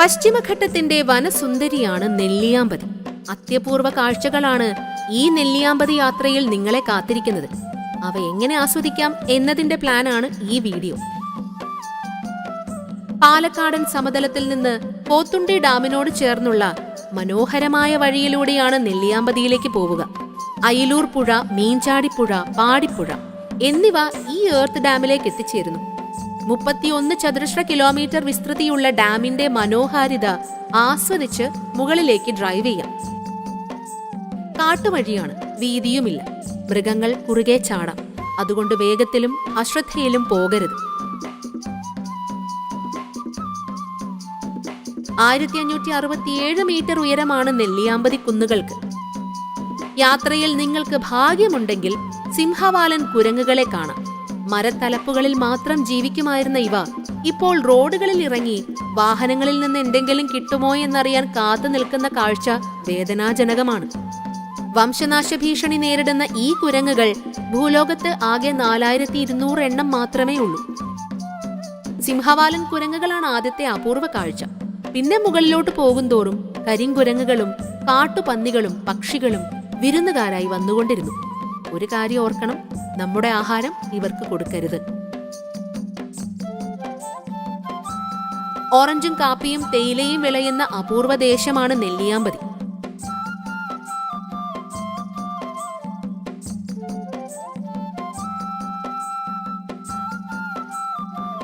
പശ്ചിമഘട്ടത്തിന്റെ വനസുന്ദരിയാണ് നെല്ലിയാമ്പതി. അത്യപൂർവ കാഴ്ചകളാണ് ഈ നെല്ലിയാമ്പതി യാത്രയിൽ നിങ്ങളെ കാത്തിരിക്കുന്നത്. അവ എങ്ങനെ ആസ്വദിക്കാം എന്നതിന്റെ പ്ലാനാണ് ഈ വീഡിയോ. പാലക്കാടൻ സമതലത്തിൽ നിന്ന് പോത്തുണ്ടി ഡാമിനോട് ചേർന്നുള്ള മനോഹരമായ വഴിയിലൂടെയാണ് നെല്ലിയാമ്പതിയിലേക്ക് പോവുക. അയിലൂർ പുഴ മീൻചാടിപ്പുഴ പാടിപ്പുഴ എന്നിവ ഈ ഏർത്ത് ഡാമിലേക്ക് എത്തിച്ചേരുന്നു. മുപ്പത്തിയൊന്ന് ചതുരശ്ര കിലോമീറ്റർ വിസ്തൃതിയുള്ള ഡാമിന്റെ മനോഹാരിത ആസ്വദിച്ച് മുകളിലേക്ക് ഡ്രൈവ് ചെയ്യാം. കാട്ടുവഴിയാണ് വീതിയുമില്ല. മൃഗങ്ങൾ കുറുകെ ചാടാം. അതുകൊണ്ട് വേഗത്തിലും അശ്രദ്ധയിലും പോകരുത്. ആയിരത്തി അഞ്ഞൂറ്റി അറുപത്തിയേഴ് മീറ്റർ ഉയരമാണ് നെല്ലിയാമ്പതി കുന്നുകൾക്ക്. യാത്രയിൽ നിങ്ങൾക്ക് ഭാഗ്യമുണ്ടെങ്കിൽ സിംഹവാലൻ കുരങ്ങുകളെ കാണാം. മരത്തലപ്പുകളിൽ മാത്രം ജീവിക്കുമായിരുന്ന ഇവ ഇപ്പോൾ റോഡുകളിൽ ഇറങ്ങി വാഹനങ്ങളിൽ നിന്ന് എന്തെങ്കിലും കിട്ടുമോ എന്നറിയാൻ കാത്തു നിൽക്കുന്ന കാഴ്ച വേദനാജനകമാണ്. വംശനാശ ഭീഷണി നേരിടുന്ന ഈ കുരങ്ങുകൾ ഭൂലോകത്ത് ആകെ നാലായിരത്തി ഇരുന്നൂറ് എണ്ണം മാത്രമേ ഉള്ളൂ. സിംഹവാലൻ കുരങ്ങുകളാണ് ആദ്യത്തെ അപൂർവ കാഴ്ച. പിന്നെ മുകളിലോട്ട് പോകുന്തോറും കരിങ്കുരങ്ങുകളും കാട്ടുപന്നികളും പക്ഷികളും വിരുന്നുകാരായി വന്നുകൊണ്ടിരുന്നു. ഒരു കാര്യം ഓർക്കണം. നമ്മുടെ ആഹാരം ഇവർക്ക് കൊടുക്കരുത്. ഓറഞ്ചും കാപ്പിയും തേയിലയും വിളയുന്ന അപൂർവ ദേശമാണ് നെല്ലിയാമ്പതി.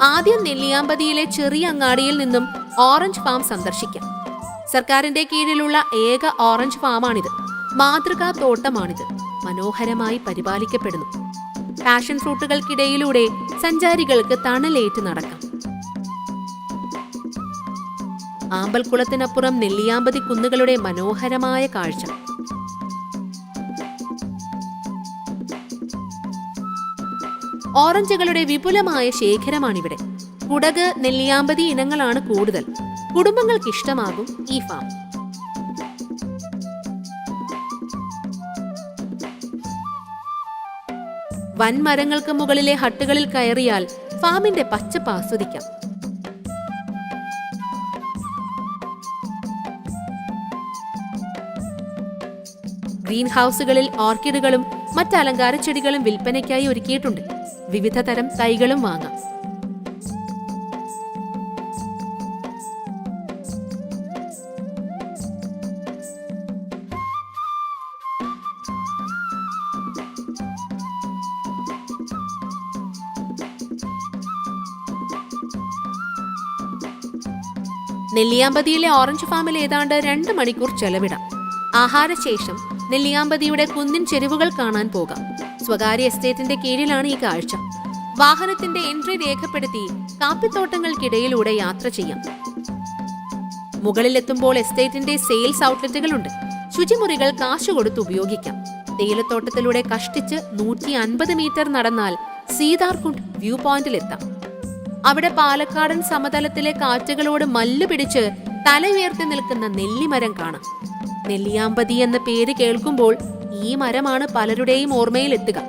ആദ്യം നെല്ലിയാമ്പതിയിലെ ചെറിയ അങ്ങാടിയിൽ നിന്നും ഓറഞ്ച് ഫാം സന്ദർശിക്കാം. സർക്കാരിന്റെ കീഴിലുള്ള ഏക ഓറഞ്ച് ഫാമാണിത്. മാതൃകാ തോട്ടമാണിത്. മനോഹരമായി പരിപാലിക്കപ്പെടുന്നു. പാഷൻ ഫ്രൂട്ടുകൾക്കിടയിലൂടെ സഞ്ചാരികൾക്ക് തണലേറ്റ് നടക്കാം. ആമ്പൽക്കുളത്തിനപ്പുറം നെല്ലിയാമ്പതി കുന്നുകളുടെ മനോഹരമായ കാഴ്ച. ഓറഞ്ചുകളുടെ വിപുലമായ ശേഖരമാണിവിടെ. കുടക് നെല്ലിയാമ്പതി ഇനങ്ങളാണ് കൂടുതൽ. കുടുംബങ്ങൾക്ക് ഇഷ്ടമാകും ഈ ഫാം വൻമരങ്ങൾക്ക് മുകളിലെ ഹട്ടുകളിൽ കയറിയാൽ ഫാമിന്റെ പച്ചപ്പ് ആസ്വദിക്കാം. ഗ്രീൻ ഹൗസുകളിൽ ഓർക്കിഡുകളും മറ്റ് അലങ്കാര ചെടികളും വിൽപ്പനയ്ക്കായി ഒരുക്കിയിട്ടുണ്ട്. വിവിധ തരം തൈകളും വാങ്ങാം. നെല്ലിയാമ്പതിയിലെ ഓറഞ്ച് ഫാമിൽ ഏതാണ്ട് രണ്ട് മണിക്കൂർ ചെലവിടാം. ആഹാരശേഷം നെല്ലിയാമ്പതിയുടെ കുന്നിൻ ചെരുവുകൾ കാണാൻ പോകാം. സ്വകാര്യ എസ്റ്റേറ്റിന്റെ കീഴിലാണ് ഈ കാഴ്ച. വാഹനത്തിന്റെ എൻട്രി രേഖപ്പെടുത്തി കാപ്പിത്തോട്ടങ്ങൾക്കിടയിലൂടെ യാത്ര ചെയ്യാം. മുകളിലെത്തുമ്പോൾ എസ്റ്റേറ്റിന്റെ സെയിൽസ് ഔട്ട്ലെറ്റുകളുണ്ട്. ശുചിമുറികൾ കാശ് കൊടുത്ത് ഉപയോഗിക്കാം. തേയിലത്തോട്ടത്തിലൂടെ കഷ്ടിച്ച് നൂറ്റി അൻപത് മീറ്റർ നടന്നാൽ സീതാർകുണ്ട് വ്യൂ പോയിന്റിലെത്താം. അവിടെ പാലക്കാടൻ സമതലത്തിലെ കാറ്റുകളോട് മല്ലു പിടിച്ച് തലയുയർത്തി നിൽക്കുന്ന നെല്ലിമരം കാണാം. നെല്ലിയാമ്പതി എന്ന പേര് കേൾക്കുമ്പോൾ ഈ മരമാണ് പലരുടെയും ഓർമ്മയിൽ എത്തുക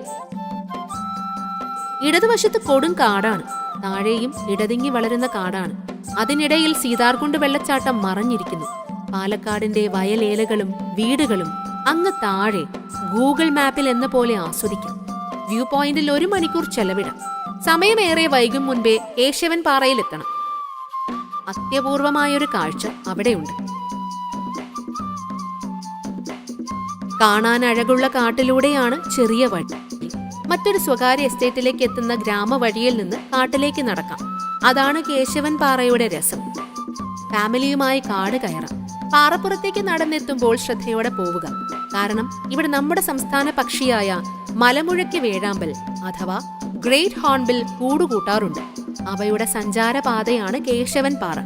ഇടതുവശത്ത് കൊടും കാടാണ്. താഴെയും ഇടതിങ്ങി വളരുന്ന കാടാണ്. അതിനിടയിൽ സീതാർകുണ്ട് വെള്ളച്ചാട്ടം മറഞ്ഞിരിക്കുന്നു. പാലക്കാടിന്റെ വയലേലകളും വീടുകളും അങ്ങ് താഴെ ഗൂഗിൾ മാപ്പിൽ എന്ന പോലെ ആസ്വദിക്കാം. വ്യൂ പോയിന്റിൽ ഒരു മണിക്കൂർ ചെലവിടാം. സമയമേറെ വൈകും മുൻപേ ഏഷ്യവൻ പാറയിലെത്തണം. അത്യപൂർവമായൊരു കാഴ്ച അവിടെയുണ്ട്. കാണാൻ അഴകുള്ള കാട്ടിലൂടെയാണ് ചെറിയ വഴി. മറ്റൊരു സ്വകാര്യ എസ്റ്റേറ്റിലേക്ക് എത്തുന്ന ഗ്രാമവഴിയിൽ നിന്ന് കാട്ടിലേക്ക് നടക്കാം. അതാണ് കേശവൻ പാറയുടെ രസം. ഫാമിലിയുമായി കാട് കയറാം. പാറപ്പുറത്തേക്ക് നടന്നെത്തുമ്പോൾ ശ്രദ്ധയോടെ പോവുക. കാരണം ഇവിടെ നമ്മുടെ സംസ്ഥാന പക്ഷിയായ മലമുഴക്കി വേഴാമ്പൽ അഥവാ ഗ്രേറ്റ് ഹോൺബിൽ കൂടുകൂട്ടാറുണ്ട്. അവയുടെ സഞ്ചാരപാതയാണ് കേശവൻ പാറ.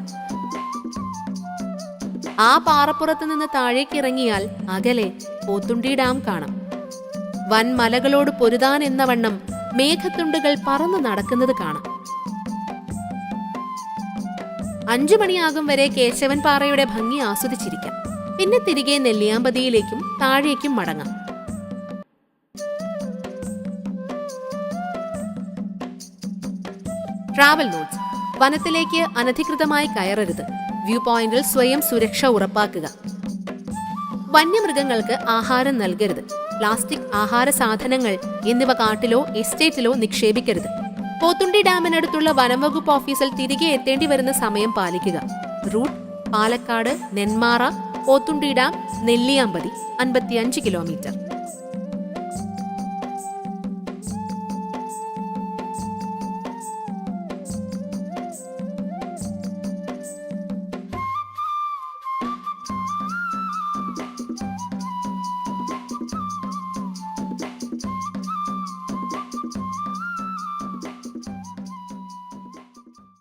ആ പാറപ്പുറത്ത് നിന്ന് താഴേക്ക് ഇറങ്ങിയാൽ അകലെ പോത്തുണ്ടി ഡാം കാണാം. വൻമലകളോട് പൊരുതാൻ എന്ന വണ്ണം മേഘത്തുണ്ടുകൾ പറന്നു നടക്കുന്നത് കാണാം. അഞ്ചു മണിയാകും വരെ കേശവൻ പാറയുടെ ഭംഗി ആസ്വദിച്ചിരിക്കാം. പിന്നെ തിരികെ നെല്ലിയാമ്പതിയിലേക്കും താഴേക്കും മടങ്ങാം. ട്രാവൽ നോട്ട്സ് വനത്തിലേക്ക് അനധികൃതമായി കയറരുത്. വ്യൂ പോയിന്റിൽ സ്വയം സുരക്ഷ ഉറപ്പാക്കുക. വന്യമൃഗങ്ങൾക്ക് ആഹാരം നൽകരുത്. പ്ലാസ്റ്റിക് ആഹാര സാധനങ്ങൾ എന്നിവ കാട്ടിലോ എസ്റ്റേറ്റിലോ നിക്ഷേപിക്കരുത്. പോത്തുണ്ടി ഡാമിനടുത്തുള്ള വനംവകുപ്പ് ഓഫീസിൽ തിരികെ എത്തേണ്ടി വരുന്ന സമയം പാലിക്കുക. റൂട്ട് പാലക്കാട് നെന്മാറ പോത്തുണ്ടി ഡാം നെല്ലിയാമ്പതി അൻപത്തിയഞ്ച് കിലോമീറ്റർ